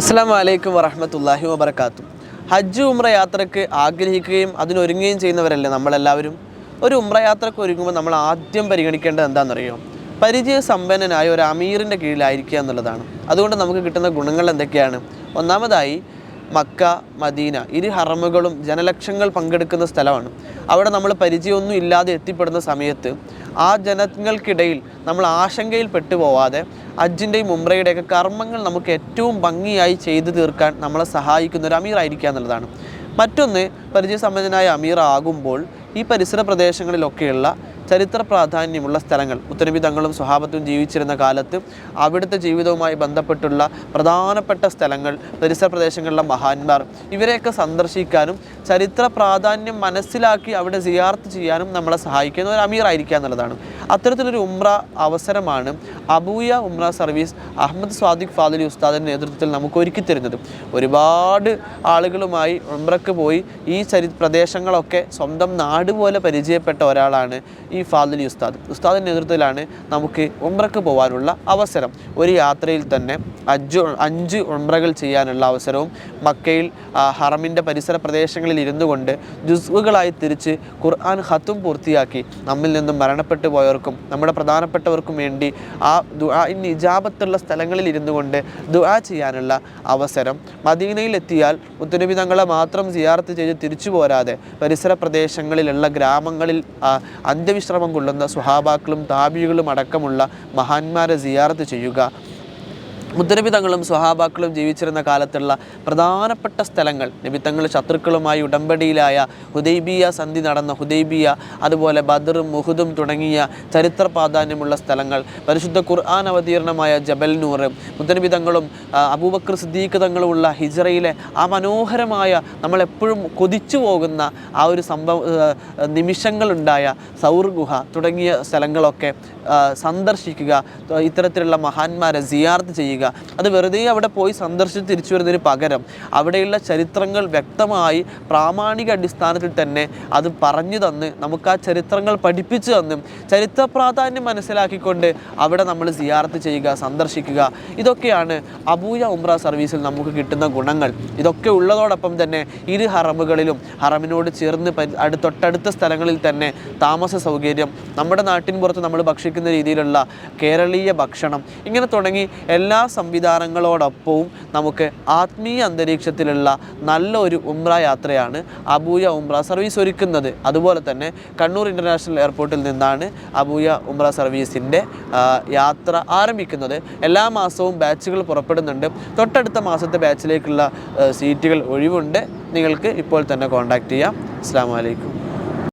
അസ്സാം വലൈക്കും വറഹമത്തല്ലാഹി വബർക്കാത്തു ഹജ്ജ് ഉമ്ര യാത്രയ്ക്ക് ആഗ്രഹിക്കുകയും അതിനൊരുങ്ങുകയും ചെയ്യുന്നവരല്ലേ നമ്മളെല്ലാവരും? ഒരു ഉമ്ര യാത്രയ്ക്ക് ഒരുങ്ങുമ്പോൾ നമ്മൾ ആദ്യം പരിഗണിക്കേണ്ടത് എന്താണെന്നറിയോ? പരിചയസമ്പന്നനായ ഒരു അമീറിന്റെ കീഴിലായിരിക്കുക എന്നുള്ളതാണ്. അതുകൊണ്ട് നമുക്ക് കിട്ടുന്ന ഗുണങ്ങൾ എന്തൊക്കെയാണ്? ഒന്നാമതായി മക്ക മദീന. ഇരു ഹറമുകളും ജനലക്ഷങ്ങൾ പങ്കെടുക്കുന്ന സ്ഥലമാണ്. അവിടെ നമ്മൾ പരിചയമൊന്നും ഇല്ലാതെ എത്തിപ്പെടുന്ന സമയത്ത് ആ ജനങ്ങൾക്കിടയിൽ നമ്മൾ ആശങ്കയിൽ പെട്ടുപോവാതെ അജിന്റെയും ഉംറയുടെയൊക്കെ കർമ്മങ്ങൾ നമുക്ക് ഏറ്റവും ഭംഗിയായി ചെയ്തു തീർക്കാൻ നമ്മളെ സഹായിക്കുന്ന ഒരു അമീറായിരിക്കുക എന്നുള്ളതാണ്. മറ്റൊന്ന് പരിചയസമ്പന്നനായ അമീർ ആകുമ്പോൾ ഈ പരിസര പ്രദേശങ്ങളിലൊക്കെയുള്ള ചരിത്ര പ്രാധാന്യമുള്ള സ്ഥലങ്ങൾ. മുത്തനബി തങ്ങളും സ്വഹാബത്തും ജീവിച്ചിരുന്ന കാലത്ത് അവിടുത്തെ ജീവിതവുമായി ബന്ധപ്പെട്ടുള്ള പ്രധാനപ്പെട്ട സ്ഥലങ്ങൾ പരിസര പ്രദേശങ്ങളിലെ മഹാന്മാർ. ഇവരെയൊക്കെ സന്ദർശിക്കാനും ചരിത്ര പ്രാധാന്യം മനസ്സിലാക്കി അവിടെ സിയാർത്ത് ചെയ്യാനും നമ്മളെ സഹായിക്കുന്ന ഒരു അമീർ ആയിരിക്കുക എന്നുള്ളതാണ്. അത്തരത്തിലൊരു ഉംറ അവസരമാണ് അബൂയ ഉംറ സർവീസ് അഹമ്മദ് സ്വാദിഖ് ഫാദലി ഉസ്താദിന്റെ നേതൃത്വത്തിൽ നമുക്ക് ഒരുക്കി തരുന്നത്. ഒരുപാട് ആളുകളുമായി ഉംറക്ക് പോയി ഈ ചരി പ്രദേശങ്ങളൊക്കെ സ്വന്തം നാട് പോലെ പരിചയപ്പെട്ട ഒരാളാണ് ഈ ഫാദലി ഉസ്താദ്. ഉസ്താദിന്റെ നേതൃത്വത്തിലാണ് നമുക്ക് ഉംറക്ക് പോകാനുള്ള അവസരം. ഒരു യാത്രയിൽ തന്നെ അഞ്ച് അഞ്ച് ഉംറകൾ ചെയ്യാനുള്ള അവസരവും മക്കയിൽ ഹറമിന്റെ പരിസര പ്രദേശങ്ങളിൽ ഇരുന്നു കൊണ്ട് ജുസ്വുകളായി തിരിച്ച് ഖുർആൻ ഹത്തും പൂർത്തിയാക്കി നമ്മിൽ നിന്നും മരണപ്പെട്ടു പോയവർക്കും നമ്മുടെ പ്രധാനപ്പെട്ടവർക്കും വേണ്ടി ആ ദുആ ഇജാബത്തുള്ള സ്ഥലങ്ങളിൽ ഇരുന്നു കൊണ്ട് ദുആ ചെയ്യാനുള്ള അവസരം മദീനയിൽ എത്തിയാൽ മുത്തുനബി തങ്ങളെ മാത്രം സിയാർത്ത് ചെയ്ത് തിരിച്ചു പോരാതെ പരിസര പ്രദേശങ്ങളിലുള്ള ഗ്രാമങ്ങളിൽ അന്ത്യവിശ്രമം കൊള്ളുന്ന സുഹാബാക്കളും താബികളും അടക്കമുള്ള മഹാന്മാരെ സിയാർത്ത് ചെയ്യുക. മുദ്രപിതങ്ങളും സ്വഹാബാക്കളും ജീവിച്ചിരുന്ന കാലത്തുള്ള പ്രധാനപ്പെട്ട സ്ഥലങ്ങൾ നബി തങ്ങൾ ശത്രുക്കളുമായി ഉടമ്പടിയിലായ ഹുദൈബിയ സന്ധി നടന്ന ഹുദൈബിയ അതുപോലെ ബദറും മുഹുദും തുടങ്ങിയ ചരിത്ര പ്രാധാന്യമുള്ള സ്ഥലങ്ങൾ പരിശുദ്ധ ഖുർആൻ അവതീർണമായ ജബൽ നൂറ് തങ്ങളും അബൂബക്കർ സിദ്ദീഖ് തങ്ങളുമുള്ള ഹിജറയിലെ ആ മനോഹരമായ നമ്മളെപ്പോഴും കൊതിച്ചു പോകുന്ന ആ ഒരു സംഭവ നിമിഷങ്ങളുണ്ടായ സൗർ ഗുഹ തുടങ്ങിയ സ്ഥലങ്ങളൊക്കെ സന്ദർശിക്കുക ഇത്തരത്തിലുള്ള മഹാന്മാരെ സിയാർത്ത് ചെയ്യുക അത് വെറുതെ അവിടെ പോയി സന്ദർശിച്ച് തിരിച്ചു വരുന്നതിന് പകരം അവിടെയുള്ള ചരിത്രങ്ങൾ വ്യക്തമായി പ്രാമാണിക അടിസ്ഥാനത്തിൽ തന്നെ അത് പറഞ്ഞു തന്ന് നമുക്ക് ആ ചരിത്രങ്ങൾ പഠിപ്പിച്ചു തന്നും ചരിത്ര പ്രാധാന്യം മനസ്സിലാക്കിക്കൊണ്ട് അവിടെ നമ്മൾ സിയാർത്ത് ചെയ്യുക സന്ദർശിക്കുക. ഇതൊക്കെയാണ് അബൂയ ഉംറ സർവീസിൽ നമുക്ക് കിട്ടുന്ന ഗുണങ്ങൾ. ഇതൊക്കെ ഉള്ളതോടൊപ്പം തന്നെ ഇരു ഹറമുകളിലും ഹറമിനോട് ചേർന്ന് തൊട്ടടുത്ത സ്ഥലങ്ങളിൽ തന്നെ താമസ സൗകര്യം നമ്മുടെ നാട്ടിൻ പുറത്ത് നമ്മൾ ഭക്ഷിക്കുന്ന രീതിയിലുള്ള കേരളീയ ഭക്ഷണം ഇങ്ങനെ തുടങ്ങി എല്ലാ സംവിധാനങ്ങളോടൊപ്പവും നമുക്ക് ആത്മീയ അന്തരീക്ഷത്തിലുള്ള നല്ല ഒരു ഉംറ യാത്രയാണ് അബൂയ ഉംറ സർവീസ് ഒരുക്കുന്നത്. അതുപോലെ തന്നെ കണ്ണൂർ ഇന്റർനാഷണൽ എയർപോർട്ടിൽ നിന്നാണ് അബൂയ ഉംറ സർവീസിന്റെ യാത്ര ആരംഭിക്കുന്നത്. എല്ലാ മാസവും ബാച്ചുകൾ പുറപ്പെടുന്നുണ്ട്. തൊട്ടടുത്ത മാസത്തെ ബാച്ചിലേക്കുള്ള സീറ്റുകൾ ഒഴിവുണ്ട്. നിങ്ങൾക്ക് ഇപ്പോൾ തന്നെ കോൺടാക്റ്റ് ചെയ്യാം. അസ്സാം വലൈക്കും